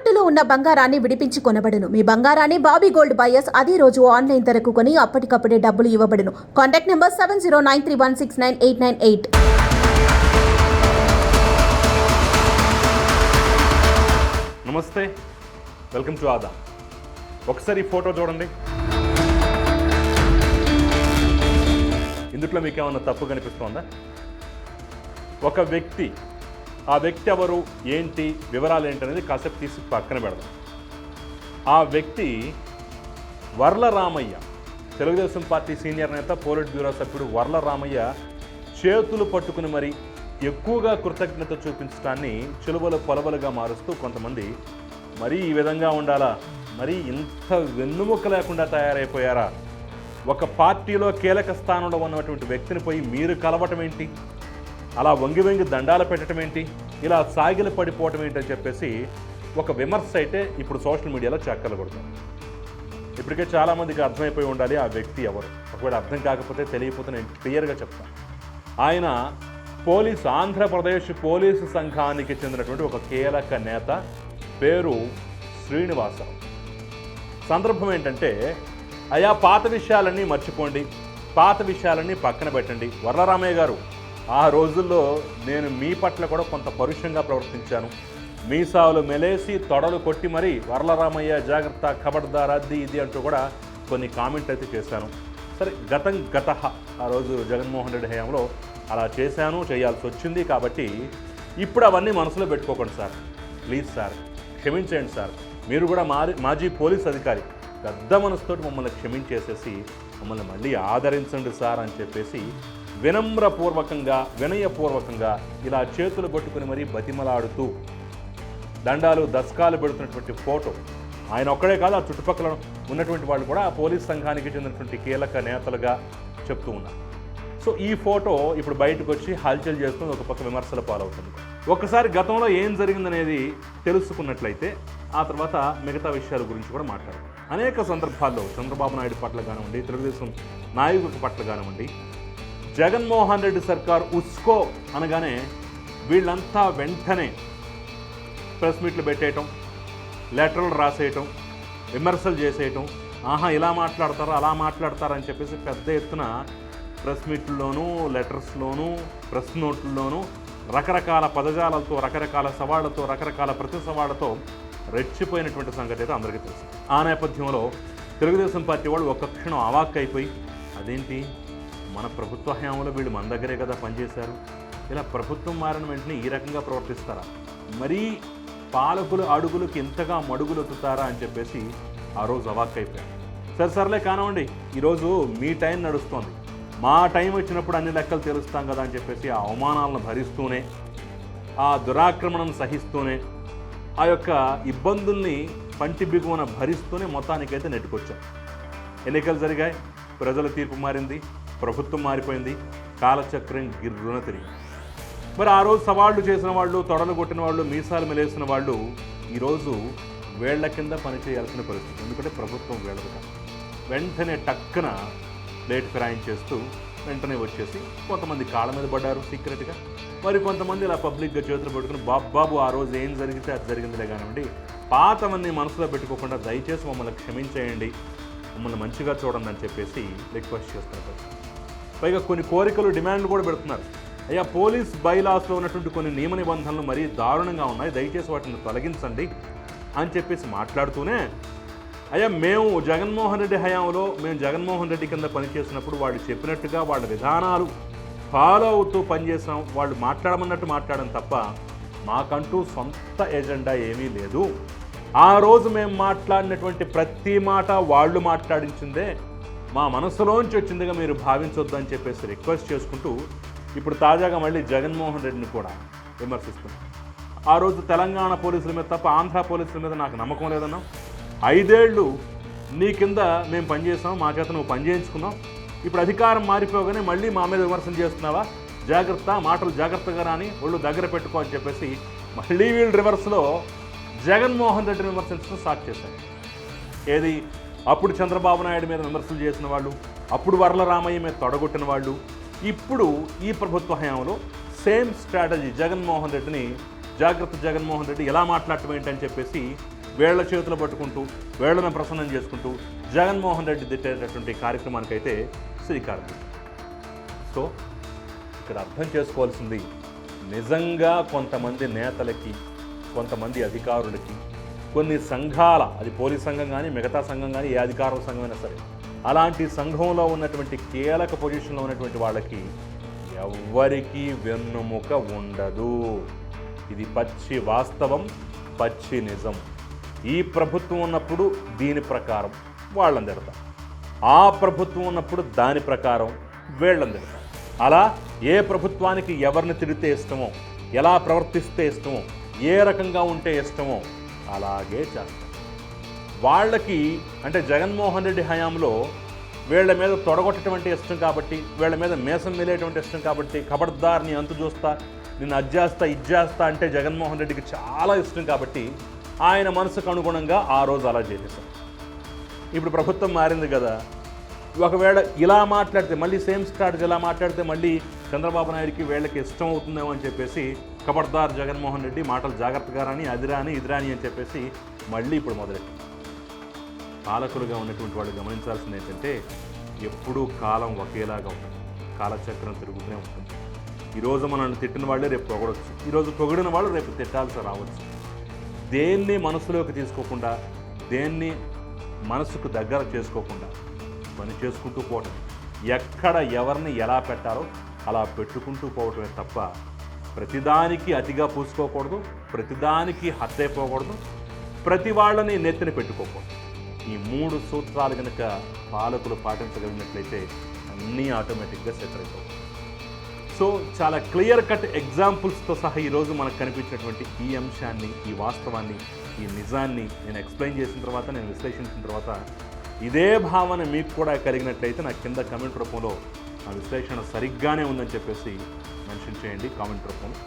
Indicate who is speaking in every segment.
Speaker 1: తాకట్టులో ఉన్న బంగారాన్ని విడిపించి కొనబడును. మీ బంగారాన్ని బాబీ గోల్డ్ బయర్స్ అదే రోజు ఆన్లైన్ ధరకు కొని అప్పటికప్పుడే డబ్బులు ఇవ్వబడును. Contact number seven zero nine three one six nine eight nine eight.
Speaker 2: నమస్తే. Welcome to Aada. ఒకసారి ఈ ఫోటో చూడండి. ఇందుట్లో మీకు ఏమైనా తప్పు కనిపిస్తోందా? ఒక వ్యక్తి ఆ వ్యక్తి ఎవరు ఏంటి వివరాలు ఏంటి అనేది కాసేపు తీసి పక్కన పెడదాం. ఆ వ్యక్తి వర్ల రామయ్య తెలుగుదేశం పార్టీ సీనియర్ నేత పోలిట్ బ్యూరో సభ్యుడు వర్ల రామయ్య చేతులు పట్టుకుని మరి ఎక్కువగా కృతజ్ఞత చూపించడాన్ని చిలువలు పొలవలుగా మారుస్తూ కొంతమంది మరీ ఈ విధంగా ఉండాలా? మరీ ఇంత వెన్నుముక్క లేకుండా తయారైపోయారా? ఒక పార్టీలో కీలక స్థానంలో ఉన్నటువంటి వ్యక్తిని పోయి మీరు కలవటం ఏంటి? అలా వంగి వంగి దండాలు పెట్టడం ఏంటి? ఇలా సాగిలు పడిపోవటం ఏంటని అని చెప్పేసి ఒక విమర్శ అయితే ఇప్పుడు సోషల్ మీడియాలో చక్కలు కొడుతుంది ఇప్పటికే చాలామందికి అర్థమైపోయి ఉండాలి ఆ వ్యక్తి ఎవరు. ఒకవేళ అర్థం కాకపోతే తెలియకపోతే నేను క్లియర్గా చెప్తాను ఆయన పోలీస్ ఆంధ్రప్రదేశ్ పోలీసు సంఘానికి చెందినటువంటి ఒక కీలక నేత పేరు శ్రీనివాసరావు. సందర్భం ఏంటంటే అయా పాత విషయాలన్నీ మర్చిపోండి. పాత విషయాలన్నీ పక్కన పెట్టండి. వరలరామయ్య గారు ఆ రోజుల్లో నేను మీ పట్ల కూడా కొంత పరుషంగా ప్రవర్తించాను. మీసాలు మెలేసి తొడలు కొట్టి మరీ వరలరామయ్య జాగ్రత్త ఖబర్దార్ అది ఇది అంటూ కూడా కొన్ని కామెంట్ అయితే చేశాను. సరే గతం గత ఆ రోజు జగన్మోహన్ రెడ్డి హయాంలో అలా చేశాను చేయాల్సి వచ్చింది కాబట్టి ఇప్పుడు అవన్నీ మనసులో పెట్టుకోకండి సార్. ప్లీజ్ సార్ క్షమించండి సార్. మీరు కూడా మారి మాజీ పోలీస్ అధికారి పెద్ద మనసుతోటి మమ్మల్ని క్షమించేసేసి మమ్మల్ని మళ్ళీ ఆదరించండి సార్ అని చెప్పేసి వినమ్రపూర్వకంగా వినయపూర్వకంగా ఇలా చేతులు కొట్టుకుని మరీ బతిమలాడుతూ దండాలు దస్కాలు పెడుతున్నటువంటి ఫోటో. ఆయన ఒక్కడే కాదు ఆ చుట్టుపక్కల ఉన్నటువంటి వాళ్ళు కూడా ఆ పోలీస్ సంఘానికి చెందినటువంటి కీలక నేతలుగా చెప్తూ ఉన్నారు. సో ఈ ఫోటో ఇప్పుడు బయటకు వచ్చి హల్చల్ చేస్తుంది ఒక పక్క విమర్శల పాలవుతుంది. ఒకసారి గతంలో ఏం జరిగిందనేది తెలుసుకున్నట్లయితే ఆ తర్వాత మిగతా విషయాల గురించి కూడా మాట్లాడారు అనేక సందర్భాల్లో చంద్రబాబు నాయుడు పట్ల కానివ్వండి తెలుగుదేశం నాయకుల పట్ల కానివ్వండి జగన్మోహన్ రెడ్డి సర్కార్ ఉస్కో అనగానే వీళ్ళంతా వెంటనే ప్రెస్ మీట్లు పెట్టేయటం లెటర్లు రాసేయటం విమర్శలు చేసేయటం ఆహా ఇలా మాట్లాడతారు అలా మాట్లాడతారు అని చెప్పేసి పెద్ద ఎత్తున ప్రెస్ మీట్లలోనూ లెటర్స్లోనూ ప్రెస్ నోట్లలోనూ రకరకాల పదజాలతో రకరకాల సవాళ్ళతో రకరకాల ప్రతి సవాళ్ళతో రెచ్చిపోయినటువంటి సంగతి అయితే అందరికీ తెలుసు. ఆ నేపథ్యంలో తెలుగుదేశం పార్టీ వాళ్ళు ఒక్క క్షణం అవాక్ అయిపోయి అదేంటి మన ప్రభుత్వ హయాంలో వీళ్ళు మన దగ్గరే కదా పనిచేశారు. ఇలా ప్రభుత్వం మారిన వెంటనే ఈ రకంగా ప్రవర్తిస్తారా? మరీ పాలకులు అడుగులకు ఇంతగా మడుగులొత్తుతారా అని చెప్పేసి ఆ రోజు అవాక్ సరే సర్లే కానివ్వండి. ఈరోజు మీ టైం నడుస్తోంది. మా టైం వచ్చినప్పుడు అన్ని లెక్కలు తెలుస్తాం కదా అని చెప్పేసి ఆ అవమానాలను భరిస్తూనే ఆ దురాక్రమణను సహిస్తూనే ఆ యొక్క ఇబ్బందుల్ని పంటి బిగువన భరిస్తూనే మొత్తానికైతే నెట్టుకొచ్చాం. ఎన్నికలు జరిగాయి. ప్రజల తీర్పు మారింది. ప్రభుత్వం మారిపోయింది. కాలచక్రం గిర్రున తిరిగి మరి ఆ రోజు సవాళ్ళు చేసిన వాళ్ళు తొడలు కొట్టిన వాళ్ళు మీసాలు మెలేసిన వాళ్ళు ఈరోజు వేళ్ళ కింద పనిచేయాల్సిన పరిస్థితి. ఎందుకంటే ప్రభుత్వం వేళదు కాదు. వెంటనే టక్కున ప్లేట్ ఫిరాయించేస్తూ వెంటనే వచ్చేసి కొంతమంది కాళ్ళ మీద పడ్డారు సీక్రెట్గా. మరి కొంతమంది ఇలా పబ్లిక్గా చేతులు పెట్టుకుని బాబు బాబు ఆ రోజు ఏం జరిగితే అది జరిగిందిలే కానివ్వండి పాతవన్నీ మనసులో పెట్టుకోకుండా దయచేసి మమ్మల్ని క్షమించేయండి. మమ్మల్ని మంచిగా చూడండి అని చెప్పేసి రిక్వెస్ట్ చేస్తున్నారు పైగా కొన్ని కోరికలు డిమాండ్లు కూడా పెడుతున్నారు. అయ్యా పోలీస్ బైలాస్లో ఉన్నటువంటి కొన్ని నియమ నిబంధనలు మరీ దారుణంగా ఉన్నాయి. దయచేసి వాటిని తొలగించండి అని చెప్పేసి మాట్లాడుతూనే అయ్యా మేము జగన్మోహన్ రెడ్డి హయాంలో మేము జగన్మోహన్ రెడ్డి కింద పనిచేసినప్పుడు వాళ్ళు చెప్పినట్టుగా వాళ్ళ విధానాలు ఫాలో అవుతూ పనిచేసాం వాళ్ళు మాట్లాడమన్నట్టు మాట్లాడడం తప్ప మాకంటూ సొంత ఎజెండా ఏమీ లేదు. ఆ రోజు మేము మాట్లాడినటువంటి ప్రతి మాట వాళ్ళు మాట్లాడించిందే మా మనసులోంచి వచ్చిందిగా మీరు భావించొద్దు అని చెప్పేసి రిక్వెస్ట్ చేసుకుంటూ ఇప్పుడు తాజాగా మళ్ళీ జగన్మోహన్ రెడ్డిని కూడా విమర్శిస్తున్నాం. ఆ రోజు తెలంగాణ పోలీసుల మీద తప్ప ఆంధ్ర పోలీసుల మీద నాకు నమ్మకం లేదన్నా. ఐదేళ్ళు నీ కింద మేము పనిచేసాం మా చేత నువ్వు పని ఇప్పుడు అధికారం మారిపోగానే మళ్ళీ మా మీద విమర్శన చేస్తున్నావా? జాగ్రత్త మాటలు జాగ్రత్తగా రాని ఒళ్ళు దగ్గర పెట్టుకో అని చెప్పేసి మళ్ళీ వీళ్ళు రివర్స్లో జగన్మోహన్ రెడ్డిని విమర్శించడం స్టార్ట్ చేశారు. ఏది? అప్పుడు చంద్రబాబు నాయుడు మీద విమర్శలు చేసిన వాళ్ళు అప్పుడు వరల రామయ్య మీద తొడగొట్టిన వాళ్ళు ఇప్పుడు ఈ ప్రభుత్వ హయాంలో సేమ్ స్ట్రాటజీ జగన్మోహన్ రెడ్డిని జాగ్రత్త జగన్మోహన్ రెడ్డి ఎలా మాట్లాడటం ఏంటని చెప్పేసి వేళ్ళ చేతులు పట్టుకుంటూ వేళ్ళను ప్రసన్నం చేసుకుంటూ జగన్మోహన్ రెడ్డి తిట్టేటటువంటి కార్యక్రమానికైతే శ్రీకారం సో ఇక్కడ అర్థం చేసుకోవాల్సింది నిజంగా కొంతమంది నేతలకి కొంతమంది అధికారులకి కొన్ని సంఘాల అది పోలీస్ సంఘం కానీ మిగతా సంఘం కానీ ఏ అధికార సంఘమైనా సరే అలాంటి సంఘంలో ఉన్నటువంటి కీలక పొజిషన్లో ఉన్నటువంటి వాళ్ళకి ఎవ్వరికీ వెన్నుముక ఉండదు. ఇది పచ్చి వాస్తవం పచ్చి నిజం. ఈ ప్రభుత్వం ఉన్నప్పుడు దీని ప్రకారం వాళ్ళని తిడతాం ఆ ప్రభుత్వం ఉన్నప్పుడు దాని ప్రకారం వీళ్ళని తిడతాం అలా ఏ ప్రభుత్వానికి ఎవరిని తిడితే ఇష్టమో ఎలా ప్రవర్తిస్తే ఇష్టమో ఏ రకంగా ఉంటే ఇష్టమో అలాగే చేస్తారు వాళ్ళకి అంటే జగన్మోహన్ రెడ్డి హయాంలో వీళ్ళ మీద తొడగొట్టటువంటి ఇష్టం కాబట్టి వీళ్ళ మీద మేసం మెలేటువంటి ఇష్టం కాబట్టి ఖబర్దార్ని అంతు చూస్తా నిన్ను అజ్జేస్తా ఇజ్జేస్తా అంటే జగన్మోహన్ రెడ్డికి చాలా ఇష్టం కాబట్టి ఆయన మనసుకు అనుగుణంగా ఆ రోజు అలా చేసేసాం. ఇప్పుడు ప్రభుత్వం మారింది కదా. ఒకవేళ ఇలా మాట్లాడితే మళ్ళీ సేమ్ స్టార్ట్ ఇలా మాట్లాడితే మళ్ళీ చంద్రబాబు నాయుడికి వీళ్ళకి ఇష్టం అవుతుందేమో అని చెప్పేసి ఖబర్దార్ జగన్మోహన్ రెడ్డి మాటలు జాగ్రత్తగా రాని అది రాని అని చెప్పేసి మళ్ళీ ఇప్పుడు మొదలెట్టింది పాలకులుగా ఉన్నటువంటి వాళ్ళు గమనించాల్సింది ఏంటంటే ఎప్పుడూ కాలం ఒకేలాగా ఉంటుంది. కాలచక్రం తిరుగుతూనే ఉంటుంది. ఈరోజు మనల్ని తిట్టిన వాళ్ళే రేపు పొగడొచ్చు. ఈరోజు పొగిడిన వాళ్ళు రేపు తిట్టాల్సి రావచ్చు. దేన్ని మనసులోకి తీసుకోకుండా దేన్ని మనసుకు దగ్గర చేసుకోకుండా పని చేసుకుంటూ పోవటం ఎక్కడ ఎవరిని ఎలా పెట్టాలో అలా పెట్టుకుంటూ పోవటమే తప్ప ప్రతిదానికి అతిగా పూసుకోకూడదు ప్రతిదానికి హత్యైపోకూడదు ప్రతి వాళ్ళని నెత్తిన పెట్టుకోకూడదు. ఈ మూడు సూత్రాలు కనుక పాలకులు పాటించగలిగినట్లయితే అన్నీ ఆటోమేటిక్గా సెటిల్ అయిపోతాయి. సో చాలా క్లియర్ కట్ ఎగ్జాంపుల్స్తో సహా ఈరోజు మనకు కనిపించినటువంటి ఈ అంశాన్ని ఈ వాస్తవాన్ని ఈ నిజాన్ని నేను ఎక్స్ప్లెయిన్ చేసిన తర్వాత నేను విశ్లేషించిన తర్వాత ఇదే భావన మీకు కూడా కలిగినట్లయితే నా కింద కమెంట్ రూపంలో ఆ విశ్లేషణ సరిగ్గానే ఉందని చెప్పేసి మెన్షన్ చేయండి కామెంట్ రూపంలో.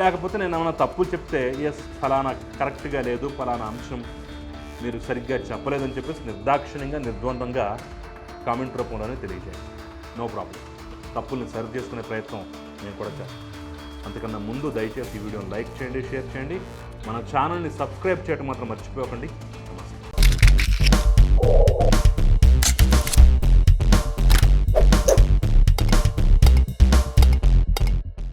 Speaker 2: లేకపోతే నేను ఏమైనా తప్పు చెప్తే ఎస్ ఫలానా కరెక్ట్గా లేదు ఫలానా అంశం మీరు సరిగ్గా చెప్పలేదని చెప్పేసి నిర్దాక్షిణ్యంగా నిర్ద్వందంగా కామెంట్ రూపంలోనే తెలియజేయండి. నో ప్రాబ్లం తప్పుల్ని సరి చేసుకునే ప్రయత్నం నేను కూడా చేస్తాను. అంతకన్నా ముందు దయచేసి ఈ వీడియోని లైక్ చేయండి షేర్ చేయండి. మన ఛానల్ని సబ్స్క్రైబ్ చేయడం మాత్రం మర్చిపోకండి.